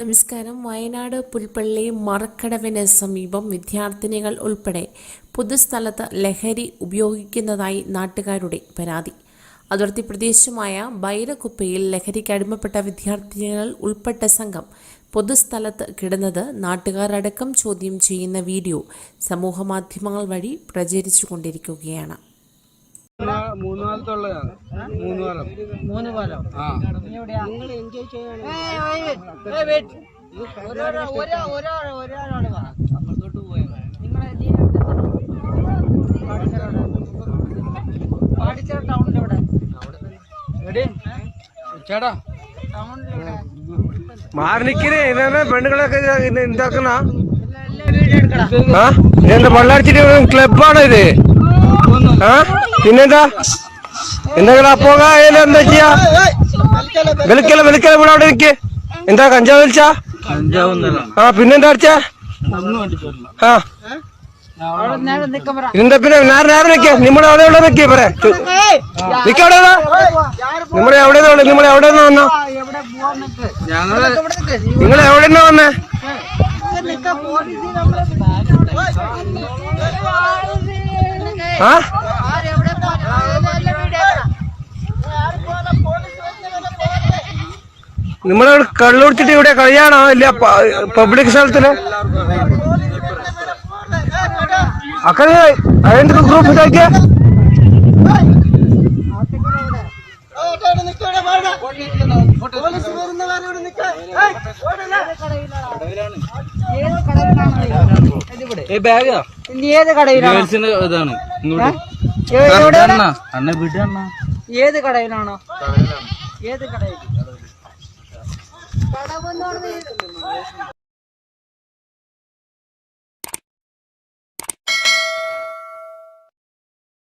നമസ്കാരം. വയനാട് പുൽപ്പള്ളി മറക്കടവിന് സമീപം വിദ്യാർത്ഥിനികൾ ഉൾപ്പെടെ പൊതുസ്ഥലത്ത് ലഹരി ഉപയോഗിക്കുന്നതായി നാട്ടുകാരുടെ പരാതി. അതിർത്തി പ്രദേശമായ ബൈരക്കുപ്പയിൽ ലഹരിക്ക് അടിമപ്പെട്ട വിദ്യാർത്ഥിനികൾ ഉൾപ്പെട്ട സംഘം പൊതുസ്ഥലത്ത് കിടന്നത് നാട്ടുകാരടക്കം ചോദ്യം ചെയ്യുന്ന വീഡിയോ സമൂഹമാധ്യമങ്ങൾ വഴി പ്രചരിച്ചുകൊണ്ടിരിക്കുകയാണ്. മൂന്ന് കാലത്തുള്ളതാണ് മൂന്ന് കാലം മൂന്ന് കൊല്ലം ആ പാടിച്ചേര എടി ചേട്ടാ. ടൗണിൽ മാറി നിക്കണേ ഇതാണ് പെണ്ണുങ്ങളൊക്കെ ഇതാക്കുന്ന? ആ? ഇതെന്താ വെള്ളടിച്ചിട്ട് ക്ലബാണോ ഇത്? ആ? പിന്നെന്താ? എന്തെങ്കിലും അപ്പോക എന്താ ചെയ്യാ? വിളിക്കല വിളിക്കല ഇവിടെ അവിടെ നിക്ക് എന്താ കഞ്ചാവ് വലിച്ചാ? ആ പിന്നെന്താ അടിച്ചാ? ആ. ഇതെന്താ പിന്നെ നേരെ നേരെ നിക്ക. നിങ്ങളെ അവിടെ ഉള്ള നിക്കേ? പറ നിക്കവിടെ നിമ്മടെ എവിടെ നിമ്മടെ എവിടെ നിന്ന് വന്നോ? നിൽക്ക് നിൽക്ക് നിങ്ങൾ എവിടെ നിന്ന് വന്നേ? ആ? നിമ്മളവിടെ കള്ളുടിച്ചിട്ട് ഇവിടെ കളിയാണോ? ഇല്ല പബ്ലിക് സ്ഥലത്തിൽ? അക്കടെ അതിന്റെ ഗ്രൂപ്പ് ഇതാക്കിയ? ഏത് കടയിലാണ് ഇതിവിടെ ഇനി ഏത് കടയിലാണ്? ഇതാണ്. ഏ- എവിടെയാണ്? അണ്ണ വിടണ്ണ ഏത് കടയിലാണോ? ഏത് കടയിൽ? para buen orden.